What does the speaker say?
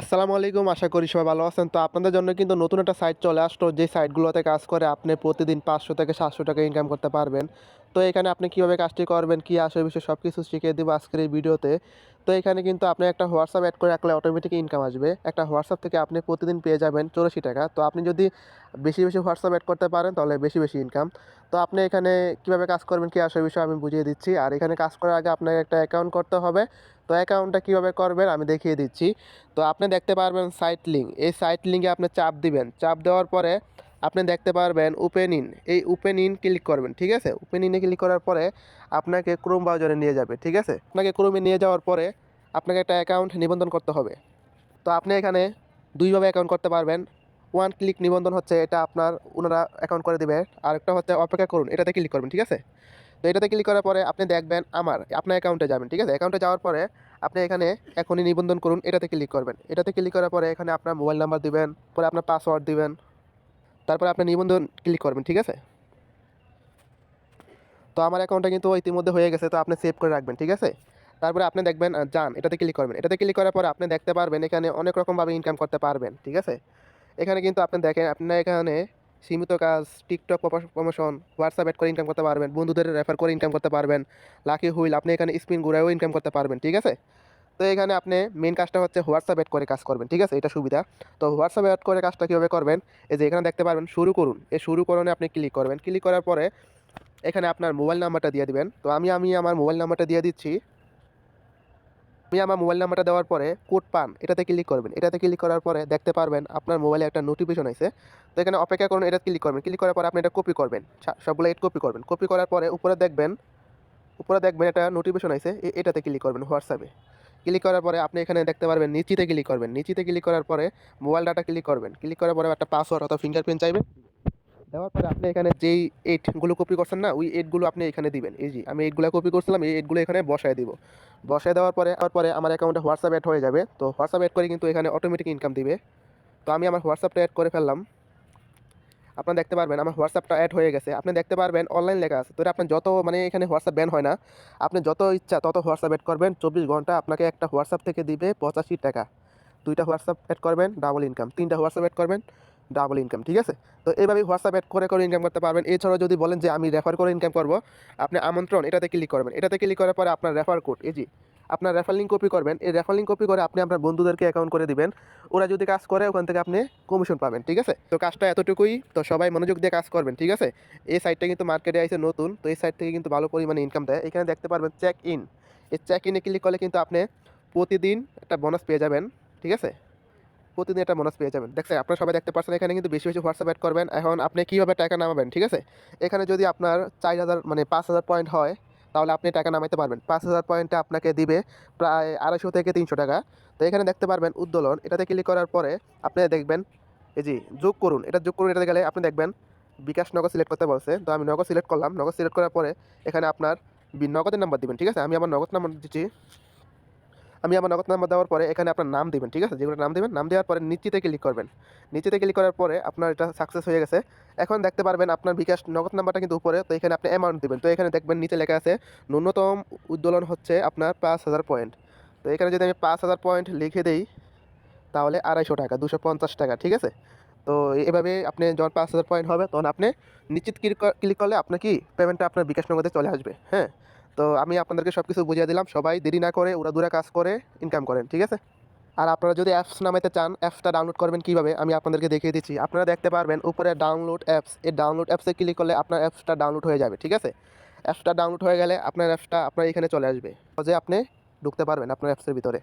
আসসালামু আলাইকুম, আশা করি সবাই ভালো আছেন। তো আপনাদের জন্য কিন্তু নতুন একটা সাইট চলে আসলো। যে সাইটগুলোতে কাজ করে আপনি প্রতিদিন পাঁচশো থেকে সাতশো টাকা ইনকাম করতে পারবেন। তো এখানে আপনি কীভাবে কাজটি করবেন, কী আসে বিষয়ে সব কিছু শিখিয়ে দেবো আজকের এই ভিডিওতে। তো এখানে কিন্তু আপনি একটা হোয়াটসঅ্যাপ অ্যাড করে রাখলে অটোমেটিক ইনকাম আসবে। একটা হোয়াটসঅ্যাপ থেকে আপনি প্রতিদিন পেয়ে যাবেন চৌরাশি টাকা। তো আপনি যদি বেশি বেশি হোয়াটসঅ্যাপ অ্যাড করতে পারেন, তাহলে বেশি বেশি ইনকাম তো আপনি এখানে কীভাবে কাজ করবেন, কী আসে বিষয়ে আমি বুঝিয়ে দিচ্ছি। আর এখানে কাজ করার আগে আপনাকে একটা অ্যাকাউন্ট করতে হবে। তো অ্যাকাউন্টটা কীভাবে করবেন আমি দেখিয়ে দিচ্ছি। তো আপনি দেখতে পারবেন সাইট লিঙ্ক এই সাইট লিঙ্কে আপনি চাপ দিবেন। চাপ দেওয়ার পরে আপনি দেখতে পারবেন ওপেন ইন এই ওপেন ইন ক্লিক করবেন, ঠিক আছে? ওপেন ইনে ক্লিক করার পরে আপনাকে ক্রোম ব্রাউজারে নিয়ে যাবে, ঠিক আছে? আপনাকে ক্রোমে নিয়ে যাওয়ার পরে আপনাকে একটা অ্যাকাউন্ট নিবন্ধন করতে হবে। তো আপনি এখানে দুইভাবে অ্যাকাউন্ট করতে পারবেন। ওয়ান ক্লিক নিবন্ধন হচ্ছে এটা আপনার ওনারা অ্যাকাউন্ট করে দেবে আর একটা হচ্ছে অপেক্ষা করুন, এটাতে ক্লিক করবেন, ঠিক আছে? তো এটাতে ক্লিক করার পরে আপনি দেখবেন আমার আপনার অ্যাকাউন্টে যাবেন, ঠিক আছে? অ্যাকাউন্টে যাওয়ার পরে আপনি এখানে এখনই নিবন্ধন করুন, এটাতে ক্লিক করবেন। এটাতে ক্লিক করার পরে এখানে আপনার মোবাইল নাম্বার দিবেন, পরে আপনার পাসওয়ার্ড দিবেন তারপরে আপনি নিবন্ধন ক্লিক করবেন, ঠিক আছে? তো আমার অ্যাকাউন্টটা কিন্তু ইতিমধ্যে হয়ে গেছে, তো আপনি সেভ করে রাখবেন, ঠিক আছে? তারপরে আপনি দেখবেন যান, এটাতে ক্লিক করবেন। এটাতে ক্লিক করার পরে আপনি দেখতে পারবেন, এখানে অনেক রকমভাবে ইনকাম করতে পারবেন, ঠিক আছে? এখানে কিন্তু আপনি দেখেন আপনার এখানে সীমিত কাজ টিকটক প্রমোশন হোয়াটসঅ্যাপ অ্যাড করে ইনকাম করতে পারবেন, বন্ধুদের রেফার করে ইনকাম করতে পারবেন লাকি হুইল, আপনি এখানে স্পিন ঘুরায়ও ইনকাম করতে পারবেন, ঠিক আছে? তো এখানে আপনি মেন কাজটা হচ্ছে হোয়াটসঅ্যাপ অ্যাড করে কাজ করবেন, ঠিক আছে? এটা সুবিধা। তো হোয়াটসঅ্যাপ অ্যাড করে কাজটা কীভাবে করবেন? এই যে এখানে দেখতে পারবেন, শুরু করুন। এই শুরু করুনে আপনি ক্লিক করবেন। ক্লিক করার পরে এখানে আপনার মোবাইল নাম্বারটা দিয়ে দিবেন। তো আমি আমি আমার মোবাইল নাম্বারটা দিয়ে দিচ্ছি। আমি আমার মোবাইল নাম্বারটা দেওয়ার পরে কোড পান, এটাতে ক্লিক করবেন। এটাতে ক্লিক করার পরে দেখতে পারবেন আপনার মোবাইলে একটা নোটিফিকেশন আছে তো এখানে অপেক্ষা করুন, এটা ক্লিক করবেন। ক্লিক করার পরে আপনি এটা কপি করবেন। সবগুলো এড কপি করবেন। কপি করার পরে উপরে দেখবেন উপরে দেখবেন একটা নোটিফিকেশন আছে এটাতে ক্লিক করবেন হোয়াটসঅ্যাপে। ক্লিক করার পরে আপনি এখানে দেখতে পারবেন নিচিতে ক্লিক করবেন। নিচিতে ক্লিক করার পরে মোবাইল ডাটা ক্লিক করবেন। ক্লিক করার পরে একটা পাসওয়ার্ড অথবা ফিঙ্গারপ্রিন্ট চাইবে দেওয়ার পরে আপনি এখানে যেই এইটগুলো কপি করছেন না, ওই এইটগুলো আপনি এখানে দিবেন। এই যে আমি এইটগুলো কপি করছিলাম, এই এইটগুলো এখানে বসায় দিব। বসায় দেওয়ার পরে তারপরে আমার অ্যাকাউন্টে হোয়াটসঅ্যাপ অ্যাড হয়ে যাবে। তো হোয়াটসঅ্যাপ অ্যাড করে কিন্তু এখানে অটোমেটিক ইনকাম দিবে। তো আমি আমার হোয়াটসঅ্যাপটা অ্যাড করে ফেললাম। আপনারা দেখতে পারবেন, আমার হোয়াটসঅ্যাপটা অ্যাড হয়ে গেছে। আপনি দেখতে পারবেন অনলাইন লেখা আছে। তো আপনার যত মানে এখানে হোয়াটসঅ্যাপ ব্যান হয় না, আপনি যত ইচ্ছা তত হোয়াটসঅ্যাপ অ্যাড করবেন। চব্বিশ ঘণ্টা আপনাকে একটা হোয়াটসঅ্যাপ থেকে দিবে পঁচাশি টাকা। দুইটা হোয়াটসঅ্যাপ অ্যাড করবেন ডাবল ইনকাম তিনটা হোয়াটসঅ্যাপ অ্যাড করবেন ডাবল ইনকাম ঠিক আছে? তো এইভাবে হোয়াটসঅ্যাপ অ্যাড করে করে ইনকাম করতে পারবেন। এছাড়াও যদি বলেন যে আমি রেফার করে ইনকাম করব, আপনি আমন্ত্রণ, এটাতে ক্লিক করবেন। এটাতে ক্লিক করার পরে আপনার রেফার কোড এই আপনার রেফার লিঙ্ক কপি করবেন। এই রেফার লিঙ্ক কপি করে আপনি আপনার বন্ধুদেরকে অ্যাকাউন্ট করে দিবেন। ওরা যদি কাজ করে, ওখান থেকে আপনি কমিশন পাবেন, ঠিক আছে? তো কাজটা এতটুকুই। তো সবাই মনোযোগ দিয়ে কাজ করবেন, ঠিক আছে? এই সাইটটা কিন্তু মার্কেটে আছে নতুন। তো এই সাইট থেকে কিন্তু ভালো পরিমাণে ইনকাম দেয়। এখানে দেখতে পারবেন চেক ইন এই চেক ইনে ক্লিক করলে কিন্তু আপনি প্রতিদিন একটা বোনাস পেয়ে যাবেন, ঠিক আছে? প্রতিদিন একটা বোনাস পেয়ে যাবেন। দেখছেন, আপনারা সবাই দেখতে পাচ্ছেন, এখানে কিন্তু বেশি বেশি হোয়াটসঅ্যাপ অ্যাড করবেন। এখন আপনি কীভাবে টাকা নামাবেন, ঠিক আছে? এখানে যদি আপনার চার হাজার মানে পাঁচ হাজার পয়েন্ট হয় তাহলে আপনি টাকা নামাইতে পারবেন। পাঁচ হাজার পয়েন্টে আপনাকে দিবে প্রায় আড়াইশো থেকে তিনশো টাকা। তো এখানে দেখতে পারবেন উদ্দোলন। এটাতে ক্লিক করার পরে আপনি দেখবেন, এই জি যোগ করুন। এটা যোগ করুন, এটাতে গেলে আপনি দেখবেন বিকাশ নগদ সিলেক্ট করতে বলছে। তো আমি নগদ সিলেক্ট করলাম। নগদ সিলেক্ট করার পরে এখানে আপনার নগদের নাম্বার দিবেন, ঠিক আছে? আমি আমার নগদ নাম্বার দিচ্ছি। আমি আমার নগদ নাম্বার দেওয়ার পরে এখানে আপনার নাম দিবেন, ঠিক আছে? যেগুলো নাম দিবেন, নাম দেওয়ার পরে নিশ্চিতে ক্লিক করবেন। নিশ্চিতে ক্লিক করার পরে আপনার এটা সাকসেস হয়ে গেছে। এখন দেখতে পারবেন আপনার বিকাশ নগদ নাম্বারটা কিন্তু উপরে, তো এখানে আপনি অ্যামাউন্ট দিবেন। তো এখানে দেখবেন নিচে লেখা আছে, ন্যূনতম উদ্দোলন হচ্ছে আপনার পাঁচ হাজার পয়েন্ট তো এখানে যদি আমি পাঁচ হাজার পয়েন্ট লিখে দিই, তাহলে আড়াইশো টাকা, দুশো পঞ্চাশ টাকা, ঠিক আছে? তো এভাবে আপনি যখন পাঁচ হাজার পয়েন্ট হবে, তখন আপনি নিশ্চিত ক্লিক করলে আপনার কি পেমেন্টটা আপনার বিকাশ নগদে চলে আসবে হ্যাঁ? তো আমি আপনাদেরকে সব কিছু বুঝিয়ে দিলাম। সবাই দেরি না করে ওরা দূরে কাজ করে ইনকাম করেন, ঠিক আছে? আর আপনারা যদি অ্যাপস নামাইতে চান অ্যাপসটা ডাউনলোড করবেন কীভাবে, আমি আপনাদেরকে দেখিয়ে দিচ্ছি। আপনারা দেখতে পারবেন উপরে ডাউনলোড অ্যাপস এই ডাউনলোড অ্যাপসে ক্লিক করলে আপনার অ্যাপসটা ডাউনলোড হয়ে যাবে, ঠিক আছে? অ্যাপসটা ডাউনলোড হয়ে গেলে আপনার অ্যাপসটা আপনার এখানে চলে আসবে। যে আপনি ঢুকতে পারবেন আপনার অ্যাপসের ভিতরে।